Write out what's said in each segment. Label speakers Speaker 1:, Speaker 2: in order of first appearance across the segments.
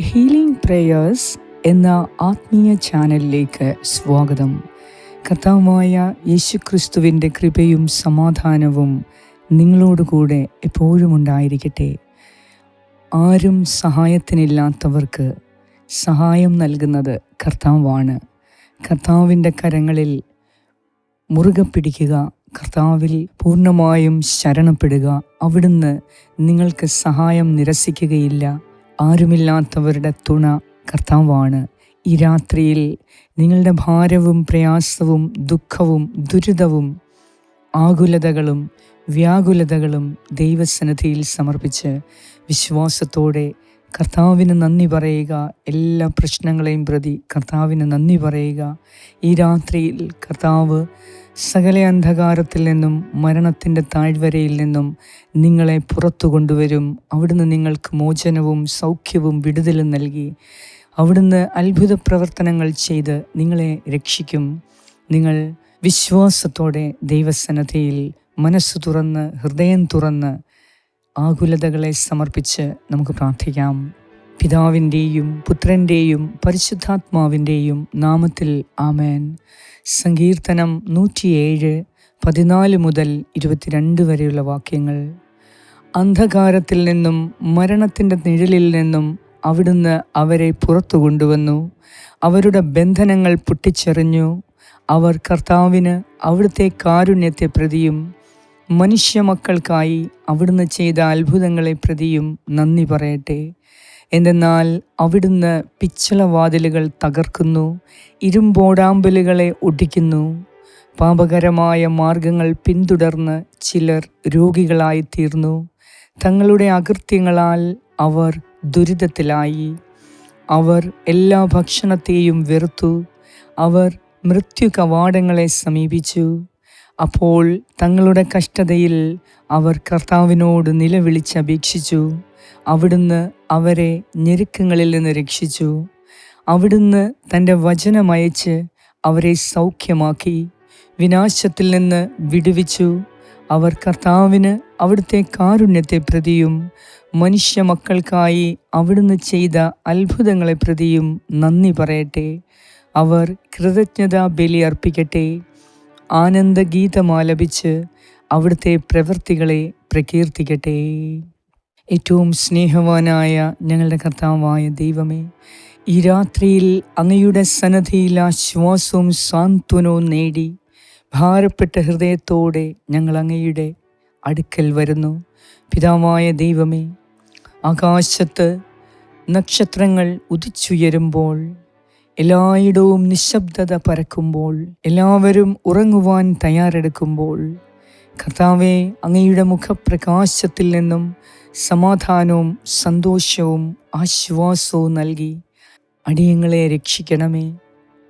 Speaker 1: Healing prayers എന്ന ആത്മീയ ചാനലിലേക്ക് സ്വാഗതം. കർത്താവായ യേശുക്രിസ്തുവിന്റെ കൃപയും സമാധാനവും നിങ്ങളോടുകൂടെ എപ്പോഴും ഉണ്ടായിരിക്കട്ടെ. ആരും സഹായത്തിനില്ലാത്തവർക്ക് സഹായം നൽകുന്നത് കർത്താവാണ്. കർത്താവിന്റെ കരങ്ങളിൽ മുറുകെ പിടിക്കുക കർത്താവിൽ പൂർണമായും ശരണപ്പെടുക അവിടുന്ന് നിങ്ങൾക്ക് സഹായം നിരസിക്കുകയില്ല. ആരുമില്ലാത്തവരുടെ തുണ കർത്താവാണ്. ഈ രാത്രിയിൽ നിങ്ങളുടെ ഭാരവും പ്രയാസവും ദുഃഖവും ദുരിതവും ആകുലതകളും വ്യാകുലതകളും ദൈവസന്നിധിയിൽ സമർപ്പിച്ച് വിശ്വാസത്തോടെ കർത്താവിന് നന്ദി പറയുക. എല്ലാ പ്രശ്നങ്ങളെയും പ്രതി കർത്താവിന് നന്ദി പറയുക. ഈ രാത്രിയിൽ കർത്താവ് സകല അന്ധകാരത്തിൽ നിന്നും മരണത്തിന്റെ താഴ്വരയിൽ നിന്നും നിങ്ങളെ പുറത്തു കൊണ്ടുവരും. അവിടുന്ന് നിങ്ങൾക്ക് മോചനവും സൗഖ്യവും വിടുതലും നൽകി. അവിടുന്ന് അത്ഭുത പ്രവർത്തനങ്ങൾ ചെയ്ത് നിങ്ങളെ രക്ഷിക്കും. നിങ്ങൾ വിശ്വാസത്തോടെ ദൈവസന്നദ്ധയിൽ മനസ്സ് തുറന്ന് ഹൃദയം തുറന്ന് ആകുലതകളെ സമർപ്പിച്ച് നമുക്ക് പ്രാർത്ഥിക്കാം. പിതാവിന്റെയും പുത്രന്റെയും പരിശുദ്ധാത്മാവിന്റെയും നാമത്തിൽ ആമേൻ. സങ്കീർത്തനം നൂറ്റിയേഴ് പതിനാല് മുതൽ ഇരുപത്തിരണ്ട് വരെയുള്ള വാക്യങ്ങൾ. അന്ധകാരത്തിൽ നിന്നും മരണത്തിന്റെ നിഴലിൽ നിന്നും അവിടുന്ന് അവരെ പുറത്തു കൊണ്ടുവന്നു. അവരുടെ ബന്ധനങ്ങൾ പൊട്ടിച്ചെറിഞ്ഞു. അവർ കർത്താവിന് അവിടുത്തെ കാരുണ്യത്തെ പ്രതിയും. മനുഷ്യ മക്കൾക്കായി അവിടുന്ന് ചെയ്ത അത്ഭുതങ്ങളെ പ്രതിയും നന്ദി പറയട്ടെ. എന്തെന്നാൽ അവിടുന്ന് പിച്ചളവാതിലുകൾ തകർക്കുന്നു ഇരുമ്പോടാമ്പലുകളെ ഒടിക്കുന്നു. പാപകരമായ മാർഗങ്ങൾ പിന്തുടർന്ന് ചിലർ രോഗികളായി തീർന്നു തങ്ങളുടെ അകൃത്യങ്ങളാൽ അവർ ദുരിതത്തിലായി. അവർ എല്ലാ ഭക്ഷണത്തെയും വെറുത്തു. അവർ മൃത്യു കവാടങ്ങളെ സമീപിച്ചു. അപ്പോൾ തങ്ങളുടെ കഷ്ടതയിൽ അവർ കർത്താവിനോട് നിലവിളിച്ചപേക്ഷിച്ചു. അവിടുന്ന് അവരെ ഞെരുക്കങ്ങളിൽ നിന്ന് രക്ഷിച്ചു. അവിടുന്ന് തന്റെ വചനമയച്ച് അവരെ സൗഖ്യമാക്കി. വിനാശത്തിൽ നിന്ന് വിടുവിച്ചു. അവർ കർത്താവിന് അവിടുത്തെ കാരുണ്യത്തെ പ്രതിയും മനുഷ്യ മക്കൾക്കായി അവിടുന്ന് ചെയ്ത അത്ഭുതങ്ങളെ പ്രതിയും നന്ദി പറയട്ടെ. അവർ കൃതജ്ഞതാ ബലി അർപ്പിക്കട്ടെ. ആനന്ദഗീതമാലപിച്ച് അവിടുത്തെ പ്രവൃത്തികളെ പ്രകീർത്തിക്കട്ടെ. ഏറ്റവും സ്നേഹവാനായ ഞങ്ങളുടെ കർത്താവായ ദൈവമേ ഈ രാത്രിയിൽ അങ്ങയുടെ സന്നദ്ധിയിൽ ആശ്വാസവും സാന്ത്വനവും നേടി ഭാരപ്പെട്ട ഹൃദയത്തോടെ ഞങ്ങൾ അങ്ങയുടെ അടുക്കൽ വരുന്നു. പിതാവായ ദൈവമേ ആകാശത്ത് നക്ഷത്രങ്ങൾ ഉദിച്ചുയരുമ്പോൾ എല്ലായിടവും നിശബ്ദത പരക്കുമ്പോൾ എല്ലാവരും ഉറങ്ങുവാൻ തയ്യാറെടുക്കുമ്പോൾ കർത്താവെ അങ്ങയുടെ മുഖപ്രകാശത്തിൽ നിന്നും സമാധാനവും സന്തോഷവും ആശ്വാസവും നൽകി. അടിയങ്ങളെ രക്ഷിക്കണമേ.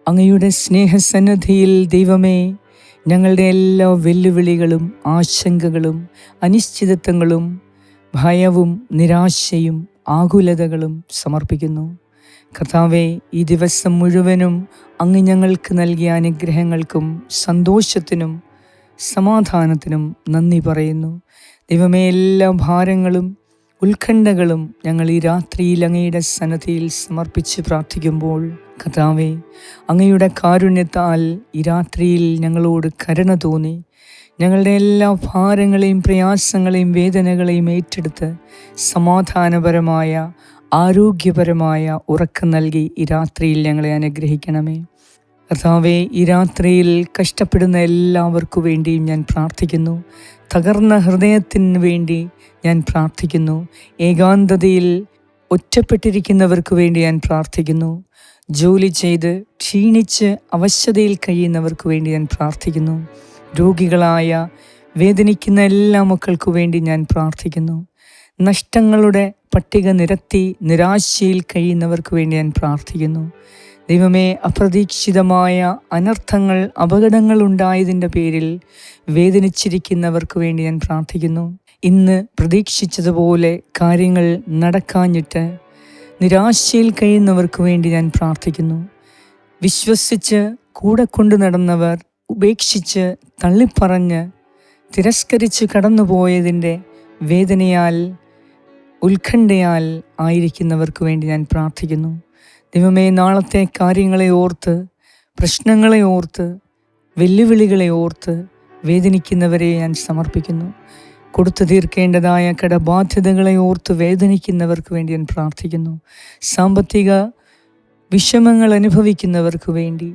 Speaker 1: അങ്ങയുടെ സ്നേഹസന്നദ്ധിയിൽ ദൈവമേ ഞങ്ങളുടെ എല്ലാ വെല്ലുവിളികളും ആശങ്കകളും അനിശ്ചിതത്വങ്ങളും ഭയവും നിരാശയും ആകുലതകളും സമർപ്പിക്കുന്നു. കർത്താവെ ഈ ദിവസം മുഴുവനും അങ്ങ് ഞങ്ങൾക്ക് നൽകിയ അനുഗ്രഹങ്ങൾക്കും സന്തോഷത്തിനും സമാധാനത്തിനും നന്ദി പറയുന്നു. ദൈവമേ എല്ലാ ഭാരങ്ങളും ഉത്കണ്ഠകളും ഞങ്ങൾ ഈ രാത്രിയിൽ അങ്ങയുടെ സന്നദ്ധിയിൽ സമർപ്പിച്ച് പ്രാർത്ഥിക്കുമ്പോൾ കഥാവെ അങ്ങയുടെ കാരുണ്യത്താൽ ഈ രാത്രിയിൽ ഞങ്ങളോട് കരുണ തോന്നി. ഞങ്ങളുടെ എല്ലാ ഭാരങ്ങളെയും പ്രയാസങ്ങളെയും വേദനകളെയും ഏറ്റെടുത്ത് സമാധാനപരമായ ആരോഗ്യപരമായ ഉറക്കം നൽകി ഈ രാത്രിയിൽ ഞങ്ങളെ അനുഗ്രഹിക്കണമേ. കർത്താവെ ഈ രാത്രിയിൽ കഷ്ടപ്പെടുന്ന എല്ലാവർക്കു വേണ്ടിയും ഞാൻ പ്രാർത്ഥിക്കുന്നു. തകർന്ന ഹൃദയത്തിന് വേണ്ടി ഞാൻ പ്രാർത്ഥിക്കുന്നു. ഏകാന്തതയിൽ ഒറ്റപ്പെട്ടിരിക്കുന്നവർക്ക് വേണ്ടി ഞാൻ പ്രാർത്ഥിക്കുന്നു. ജോലി ചെയ്ത് ക്ഷീണിച്ച് അവശതയിൽ കഴിയുന്നവർക്ക് വേണ്ടി ഞാൻ പ്രാർത്ഥിക്കുന്നു. രോഗികളായ വേദനിക്കുന്ന എല്ലാ മക്കൾക്കു വേണ്ടി ഞാൻ പ്രാർത്ഥിക്കുന്നു. നഷ്ടങ്ങളുടെ പട്ടിക നിരത്തി നിരാശയിൽ കഴിയുന്നവർക്ക് വേണ്ടി ഞാൻ പ്രാർത്ഥിക്കുന്നു. ദൈവമേ അപ്രതീക്ഷിതമായ അനർത്ഥങ്ങൾ അപകടങ്ങൾ ഉണ്ടായതിന്റെ പേരിൽ വേദനിച്ചിരിക്കുന്നവർക്ക് വേണ്ടി ഞാൻ പ്രാർത്ഥിക്കുന്നു. ഇന്ന് പ്രതീക്ഷിച്ചതുപോലെ കാര്യങ്ങൾ നടക്കാഞ്ഞിട്ട് നിരാശയിൽ കഴിയുന്നവർക്ക് വേണ്ടി ഞാൻ പ്രാർത്ഥിക്കുന്നു. വിശ്വസിച്ച് കൂടെ കൊണ്ടു നടന്നവർ ഉപേക്ഷിച്ച് തള്ളിപ്പറഞ്ഞ് തിരസ്കരിച്ച് കടന്നുപോയതിന്റെ വേദനയാൽ ഉത്കണ്ഠയാൽ ആയിരിക്കുന്നവർക്ക് വേണ്ടി ഞാൻ പ്രാർത്ഥിക്കുന്നു. ദൈവമേ നാളത്തെ കാര്യങ്ങളെ ഓർത്ത് പ്രശ്നങ്ങളെ ഓർത്ത് വെല്ലുവിളികളെ ഓർത്ത് വേദനിക്കുന്നവരെ ഞാൻ സമർപ്പിക്കുന്നു. കൊടുത്തു തീർക്കേണ്ടതായ കടബാധ്യതകളെ ഓർത്ത് വേദനിക്കുന്നവർക്ക് വേണ്ടി ഞാൻ പ്രാർത്ഥിക്കുന്നു. സാമ്പത്തിക വിഷമങ്ങൾ അനുഭവിക്കുന്നവർക്ക് വേണ്ടി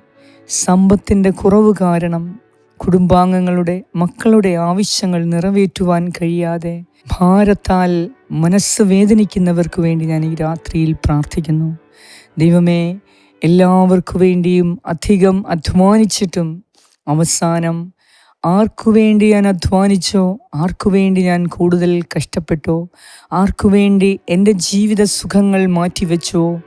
Speaker 1: സമ്പത്തിന്റെ കുറവ് കാരണം കുടുംബാംഗങ്ങളുടെ മക്കളുടെ ആവശ്യങ്ങൾ നിറവേറ്റുവാൻ കഴിയാതെ ഭാരത്താൽ മനസ്സ് വേദനിക്കുന്നവർക്ക് വേണ്ടി ഞാൻ ഈ രാത്രിയിൽ പ്രാർത്ഥിക്കുന്നു. ദൈവമേ എല്ലാവർക്കു വേണ്ടിയും അധികം അധ്വാനിച്ചിട്ടും അവസാനം ആർക്കു വേണ്ടി ഞാൻ അധ്വാനിച്ചോ ആർക്കു വേണ്ടി ഞാൻ കൂടുതൽ കഷ്ടപ്പെട്ടോ ആർക്കു വേണ്ടി എന്റെ ജീവിത സുഖങ്ങൾ മാറ്റിവെച്ചോ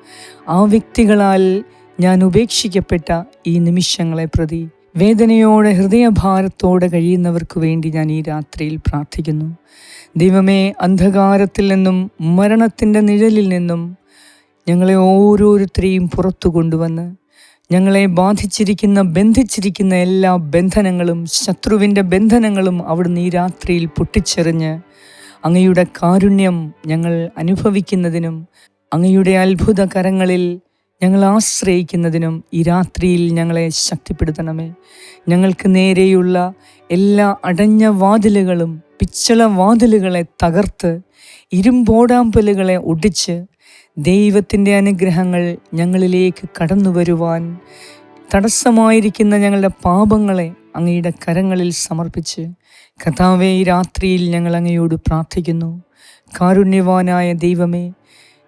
Speaker 1: ആ വ്യക്തികളാൽ ഞാൻ ഉപേക്ഷിക്കപ്പെട്ട ഈ നിമിഷങ്ങളെ പ്രതി വേദനയോടെ ഹൃദയഭാരത്തോടെ കഴിയുന്നവർക്ക് വേണ്ടി ഞാൻ ഈ രാത്രിയിൽ പ്രാർത്ഥിക്കുന്നു. ദൈവമേ അന്ധകാരത്തിൽ നിന്നും മരണത്തിന്റെ നിഴലിൽ നിന്നും ഞങ്ങളെ ഓരോരുത്തരെയും പുറത്തു കൊണ്ടുവന്ന് ഞങ്ങളെ ബാധിച്ചിരിക്കുന്ന ബന്ധിച്ചിരിക്കുന്ന എല്ലാ ബന്ധനങ്ങളും ശത്രുവിന്റെ ബന്ധനങ്ങളും അവിടുന്ന് ഈ രാത്രിയിൽ പൊട്ടിച്ചെറിഞ്ഞ് അങ്ങയുടെ കാരുണ്യം ഞങ്ങൾ അനുഭവിക്കുന്നതിനും അങ്ങയുടെ അത്ഭുത കരങ്ങളിൽ ഞങ്ങൾ ആശ്രയിക്കുന്നതിനും ഈ രാത്രിയിൽ ഞങ്ങളെ ശക്തിപ്പെടുത്തണമേ. ഞങ്ങൾക്ക് നേരെയുള്ള എല്ലാ അടഞ്ഞ വാതിലുകളും പിച്ചള വാതിലുകളെ തകർത്ത് ഇരുമ്പോടാമ്പലുകളെ ഒടിച്ച് ദൈവത്തിന്റെ അനുഗ്രഹങ്ങൾ ഞങ്ങളിലേക്ക് കടന്നു വരുവാൻ തടസ്സമായിരിക്കുന്ന ഞങ്ങളുടെ പാപങ്ങളെ അങ്ങയുടെ കരങ്ങളിൽ സമർപ്പിച്ച് കഥാവേ രാത്രിയിൽ ഞങ്ങൾ അങ്ങയോട് പ്രാർത്ഥിക്കുന്നു. കാരുണ്യവാനായ ദൈവമേ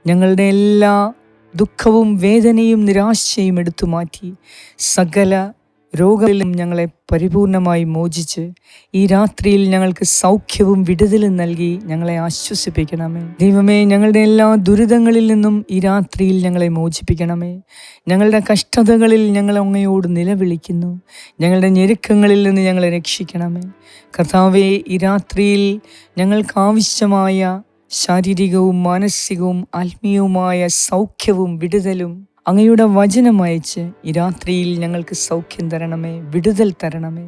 Speaker 1: ഞങ്ങളുടെ എല്ലാ ദുഃഖവും വേദനയും നിരാശയും എടുത്തു മാറ്റി സകല രോഗങ്ങളിലും ഞങ്ങളെ പരിപൂർണമായി മോചിച്ച് ഈ രാത്രിയിൽ ഞങ്ങൾക്ക് സൗഖ്യവും വിടുതലും നൽകി ഞങ്ങളെ ആശ്വസിപ്പിക്കണമേ. ദൈവമേ ഞങ്ങളുടെ എല്ലാ ദുരിതങ്ങളിൽ നിന്നും ഈ രാത്രിയിൽ ഞങ്ങളെ മോചിപ്പിക്കണമേ. ഞങ്ങളുടെ കഷ്ടതകളിൽ ഞങ്ങൾ അങ്ങയോട് നിലവിളിക്കുന്നു. ഞങ്ങളുടെ ഞെരുക്കങ്ങളിൽ നിന്ന് ഞങ്ങളെ രക്ഷിക്കണമേ. കർത്താവെ ഈ രാത്രിയിൽ ഞങ്ങൾക്ക് ആവശ്യമായ ശാരീരികവും മാനസികവും ആത്മീയവുമായ സൗഖ്യവും വിടുതലും അങ്ങയുടെ വചനം അയച്ച് ഈ രാത്രിയിൽ ഞങ്ങൾക്ക് സൗഖ്യം തരണമേ വിടുതൽ തരണമേ.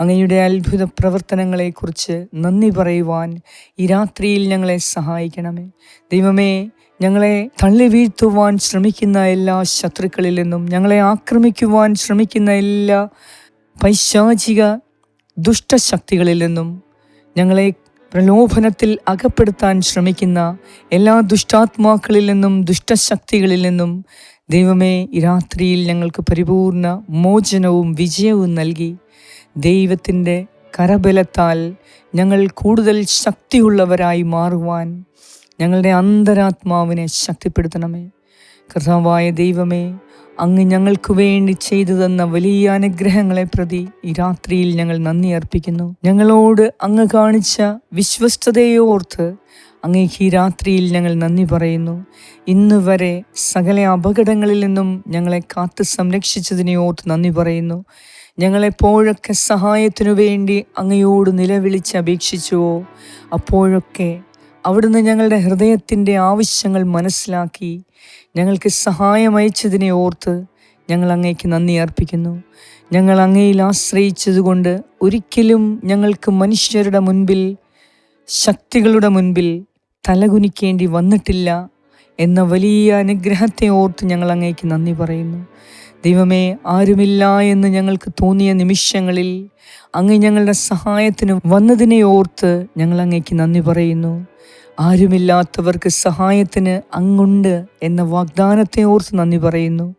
Speaker 1: അങ്ങയുടെ അത്ഭുത പ്രവർത്തനങ്ങളെക്കുറിച്ച് നന്ദി പറയുവാൻ ഈ രാത്രിയിൽ ഞങ്ങളെ സഹായിക്കണമേ. ദൈവമേ ഞങ്ങളെ തള്ളി വീഴ്ത്തുവാൻ ശ്രമിക്കുന്ന എല്ലാ ശത്രുക്കളിൽ നിന്നും ഞങ്ങളെ ആക്രമിക്കുവാൻ ശ്രമിക്കുന്ന എല്ലാ പൈശാചിക ദുഷ്ടശക്തികളിൽ നിന്നും ഞങ്ങളെ പ്രലോഭനത്തിൽ അകപ്പെടുത്താൻ ശ്രമിക്കുന്ന എല്ലാ ദുഷ്ടാത്മാക്കളിൽ നിന്നും ദുഷ്ടശക്തികളിൽ നിന്നും ദൈവമേ ഈ രാത്രിയിൽ ഞങ്ങൾക്ക് പരിപൂർണ മോചനവും വിജയവും നൽകി. ദൈവത്തിന്റെ കരബലത്താൽ ഞങ്ങൾ കൂടുതൽ ശക്തിയുള്ളവരായി മാറുവാൻ ഞങ്ങളുടെ അന്തരാത്മാവിനെ ശക്തിപ്പെടുത്തണമേ. കർത്താവായ ദൈവമേ അങ്ങ് ഞങ്ങൾക്ക് വേണ്ടി ചെയ്തു തന്ന വലിയ അനുഗ്രഹങ്ങളെ പ്രതി ഈ രാത്രിയിൽ ഞങ്ങൾ നന്ദി അർപ്പിക്കുന്നു. ഞങ്ങളോട് അങ്ങ് കാണിച്ച വിശ്വസ്തതയോർത്ത് അങ്ങേക്ക് ഈ രാത്രിയിൽ ഞങ്ങൾ നന്ദി പറയുന്നു. ഇന്ന് വരെ സകല അപകടങ്ങളിൽ നിന്നും ഞങ്ങളെ കാത്ത് സംരക്ഷിച്ചതിനെ ഓർത്ത് നന്ദി പറയുന്നു. ഞങ്ങളെപ്പോഴൊക്കെ സഹായത്തിനു വേണ്ടി അങ്ങയോട് നിലവിളിച്ച് അപേക്ഷിച്ചുവോ? അപ്പോഴൊക്കെ അവിടുന്ന് ഞങ്ങളുടെ ഹൃദയത്തിന്റെ ആവശ്യങ്ങൾ മനസ്സിലാക്കി ഞങ്ങൾക്ക് സഹായം അയച്ചതിനെ ഓർത്ത് ഞങ്ങൾ അങ്ങേക്ക് നന്ദി അർപ്പിക്കുന്നു. ഞങ്ങൾ അങ്ങയിൽ ആശ്രയിച്ചതുകൊണ്ട് ഒരിക്കലും ഞങ്ങൾക്ക് മനുഷ്യരുടെ മുൻപിൽ ശക്തികളുടെ മുൻപിൽ തലകുനിക്കേണ്ടി വന്നിട്ടില്ല എന്ന വലിയ അനുഗ്രഹത്തെ ഓർത്ത് ഞങ്ങൾ അങ്ങേക്ക് നന്ദി പറയുന്നു. ദൈവമേ ആരുമില്ല എന്ന് ഞങ്ങൾക്ക് തോന്നിയ നിമിഷങ്ങളിൽ അങ്ങ് ഞങ്ങളുടെ സഹായത്തിന് വന്നതിനെ ഓർത്ത് ഞങ്ങൾ അങ്ങേക്ക് നന്ദി പറയുന്നു. ആരുമില്ലാത്തവർക്ക് സഹായത്തിന് അങ്ങുണ്ട് എന്ന വാഗ്ദാനത്തെ ഓർത്ത് നന്ദി പറയുന്നു.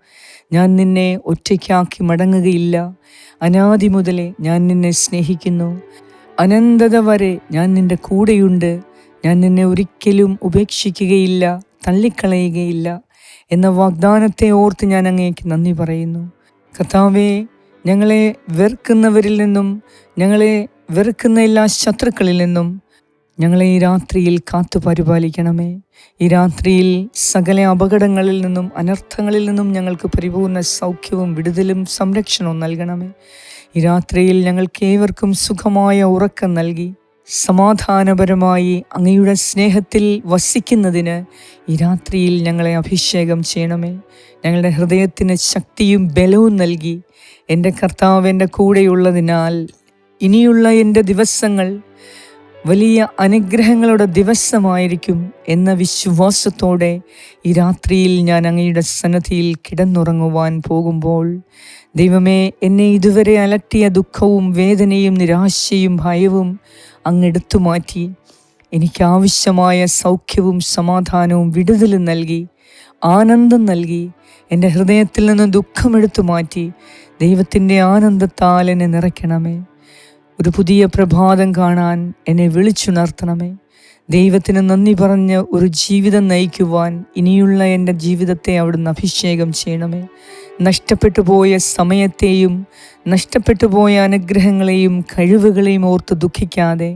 Speaker 1: ഞാൻ നിന്നെ ഒറ്റയ്ക്കാക്കി മടങ്ങുകയില്ല. അനാദി മുതലേ ഞാൻ നിന്നെ സ്നേഹിക്കുന്നു. അനന്തത വരെ ഞാൻ നിന്റെ കൂടെയുണ്ട്. ഞാൻ നിന്നെ ഒരിക്കലും ഉപേക്ഷിക്കുകയില്ല തള്ളിക്കളയുകയില്ല. എന്ന വാഗ്ദാനത്തെ ഓർത്ത് ഞാൻ അങ്ങേക്ക് നന്ദി പറയുന്നു. കർത്താവേ ഞങ്ങളെ വെറുക്കുന്നവരിൽ നിന്നും ഞങ്ങളെ വെറുക്കുന്ന എല്ലാ ശത്രുക്കളിൽ നിന്നും ഞങ്ങളെ ഈ രാത്രിയിൽ കാത്തു പരിപാലിക്കണമേ. ഈ രാത്രിയിൽ സകല അപകടങ്ങളിൽ നിന്നും അനർത്ഥങ്ങളിൽ നിന്നും ഞങ്ങൾക്ക് പരിപൂർണ സൗഖ്യവും വിടുതലും സംരക്ഷണവും നൽകണമേ. ഈ രാത്രിയിൽ ഞങ്ങൾക്ക് ഏവർക്കും സുഖമായ ഉറക്കം നൽകി സമാധാനപരമായി അങ്ങയുടെ സ്നേഹത്തിൽ വസിക്കുന്നതിന് ഈ രാത്രിയിൽ ഞങ്ങളെ അഭിഷേകം ചെയ്യണമേ. ഞങ്ങളുടെ ഹൃദയത്തിന് ശക്തിയും ബലവും നൽകി എന്റെ കർത്താവ് എന്റെ കൂടെയുള്ളതിനാൽ ഇനിയുള്ള എന്റെ ദിവസങ്ങൾ വലിയ അനുഗ്രഹങ്ങളുടെ ദിവസമായിരിക്കും എന്ന വിശ്വാസത്തോടെ ഈ രാത്രിയിൽ ഞാൻ അങ്ങയുടെ സന്നദ്ധിയിൽ കിടന്നുറങ്ങുവാൻ പോകുമ്പോൾ ദൈവമേ എന്നെ ഇതുവരെ അലട്ടിയ ദുഃഖവും വേദനയും നിരാശയും ഭയവും അങ്ങെടുത്തു മാറ്റി. എനിക്കാവശ്യമായ സൗഖ്യവും സമാധാനവും വിടുതലും നൽകി ആനന്ദം നൽകി എന്റെ ഹൃദയത്തിൽ നിന്ന് ദുഃഖമെടുത്തു മാറ്റി ദൈവത്തിന്റെ ആനന്ദത്താൽ എന്നെ നിറയ്ക്കണമേ. ഒരു പുതിയ പ്രഭാതം കാണാൻ എന്നെ വിളിച്ചുണർത്തണമേ ദൈവത്തിന് നന്ദി പറഞ്ഞ് ഒരു ജീവിതം നയിക്കുവാൻ ഇനിയുള്ള എന്റെ ജീവിതത്തെ അവിടുന്ന് അഭിഷേകം ചെയ്യണമേ. നഷ്ടപ്പെട്ടു പോയ സമയത്തെയും നഷ്ടപ്പെട്ടു പോയ അനുഗ്രഹങ്ങളെയും കഴിവുകളെയും ഓർത്ത് ദുഃഖിക്കാതെ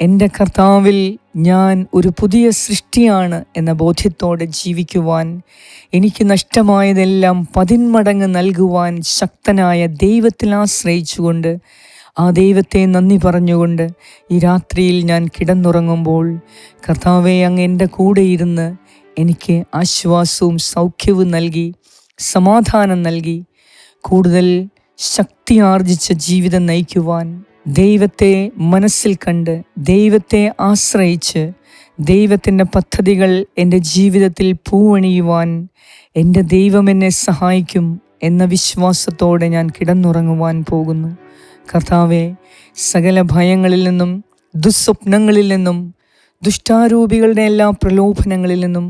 Speaker 1: എന്റെ കർത്താവിൽ ഞാൻ ഒരു പുതിയ സൃഷ്ടിയാണ് എന്ന ബോധ്യത്തോടെ ജീവിക്കുവാൻ എനിക്ക് നഷ്ടമായതെല്ലാം പതിന്മടങ്ങ് നൽകുവാൻ ശക്തനായ ദൈവത്തിൽ ആശ്രയിച്ചുകൊണ്ട് ആ ദൈവത്തെ നന്ദി പറഞ്ഞുകൊണ്ട് ഈ രാത്രിയിൽ ഞാൻ കിടന്നുറങ്ങുമ്പോൾ കർത്താവെ അങ്ങ് എന്റെ കൂടെ ഇരുന്ന് എനിക്ക് ആശ്വാസവും സൗഖ്യവും നൽകി സമാധാനം നൽകി. കൂടുതൽ ശക്തി ആർജിച്ച ജീവിതം നയിക്കുവാൻ ദൈവത്തെ മനസ്സിൽ കണ്ട് ദൈവത്തെ ആശ്രയിച്ച് ദൈവത്തിന്റെ പദ്ധതികൾ എന്റെ ജീവിതത്തിൽ പൂവണിയുവാൻ എന്റെ ദൈവം എന്നെ സഹായിക്കും എന്ന വിശ്വാസത്തോടെ ഞാൻ കിടന്നുറങ്ങുവാൻ പോകുന്നു. കർത്താവെ സകല ഭയങ്ങളിൽ നിന്നും ദുസ്വപ്നങ്ങളിൽ നിന്നും ദുഷ്ടാരൂപികളുടെ എല്ലാ പ്രലോഭനങ്ങളിൽ നിന്നും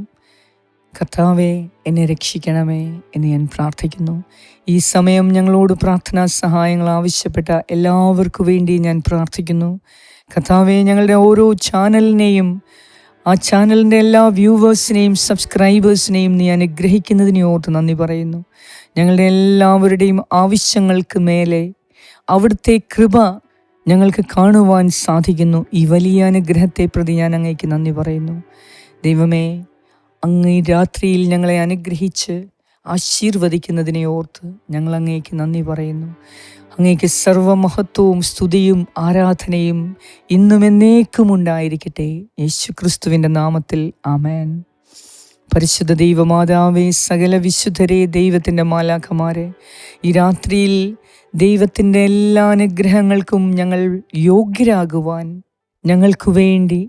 Speaker 1: കർത്താവെ എന്നെ രക്ഷിക്കണമേ എന്ന് ഞാൻ പ്രാർത്ഥിക്കുന്നു. ഈ സമയം ഞങ്ങളോട് പ്രാർത്ഥനാ സഹായങ്ങൾ ആവശ്യപ്പെട്ട എല്ലാവർക്കു വേണ്ടി ഞാൻ പ്രാർത്ഥിക്കുന്നു. കർത്താവെ ഞങ്ങളുടെ ഓരോ ചാനലിനെയും ആ ചാനലിന്റെ എല്ലാ വ്യൂവേഴ്സിനെയും സബ്സ്ക്രൈബേഴ്സിനെയും നീ അനുഗ്രഹിക്കുന്നതിനെ ഓർത്ത് നന്ദി പറയുന്നു. ഞങ്ങളുടെ എല്ലാവരുടെയും ആവശ്യങ്ങൾക്ക് മേലെ അവിടുത്തെ കൃപ ഞങ്ങൾക്ക് കാണുവാൻ സാധിക്കുന്നു. ഈ വലിയ അനുഗ്രഹത്തെ പ്രതി ഞാൻ അങ്ങേക്ക് നന്ദി പറയുന്നു. ദൈവമേ അങ്ങ് ഈ രാത്രിയിൽ ഞങ്ങളെ അനുഗ്രഹിച്ച് ആശീർവദിക്കുന്നതിനെ ഓർത്ത് ഞങ്ങൾ അങ്ങേക്ക് നന്ദി പറയുന്നു. അങ്ങേക്ക് സർവമഹത്വവും സ്തുതിയും ആരാധനയും ഇന്നും എന്നേക്കും ഉണ്ടായിരിക്കട്ടെ. യേശു ക്രിസ്തുവിന്റെ നാമത്തിൽ ആമേൻ. പരിശുദ്ധ ദൈവമാതാവേ സകല വിശുദ്ധരെ ദൈവത്തിന്റെ മാലാഖമാരെ ഈ രാത്രിയിൽ ദൈവത്തിന്റെ എല്ലാ അനുഗ്രഹങ്ങൾക്കും ഞങ്ങൾ യോഗ്യരാകുവാൻ ഞങ്ങൾക്കു വേണ്ടി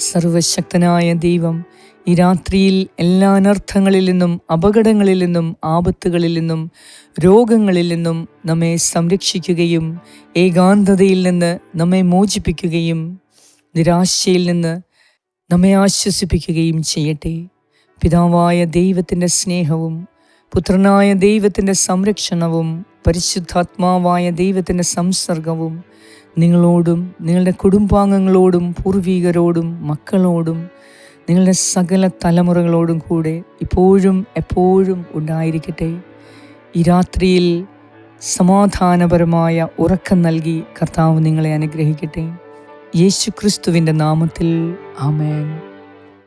Speaker 1: സർവശക്തനായ ദൈവം ഈ രാത്രിയിൽ എല്ലാ അനർത്ഥങ്ങളിൽ നിന്നും അപകടങ്ങളിൽ നിന്നും ആപത്തുകളിൽ നിന്നും രോഗങ്ങളിൽ നിന്നും നമ്മെ സംരക്ഷിക്കുകയും ഏകാന്തതയിൽ നിന്ന് നമ്മെ മോചിപ്പിക്കുകയും നിരാശയിൽ നിന്ന് നമ്മെ ആശ്വസിപ്പിക്കുകയും ചെയ്യട്ടെ. പിതാവായ ദൈവത്തിന്റെ സ്നേഹവും പുത്രനായ ദൈവത്തിന്റെ സംരക്ഷണവും പരിശുദ്ധാത്മാവായ ദൈവത്തിന്റെ സംസർഗവും നിങ്ങളോടും നിങ്ങളുടെ കുടുംബാംഗങ്ങളോടും പൂർവീകരോടും മക്കളോടും നിങ്ങളുടെ സകല തലമുറകളോടും കൂടെ ഇപ്പോഴും എപ്പോഴും ഉണ്ടായിരിക്കട്ടെ. ഈ രാത്രിയിൽ സമാധാനപരമായ ഉറക്കം നൽകി കർത്താവ് നിങ്ങളെ അനുഗ്രഹിക്കട്ടെ. യേശുക്രിസ്തുവിന്റെ നാമത്തിൽ ആമേൻ.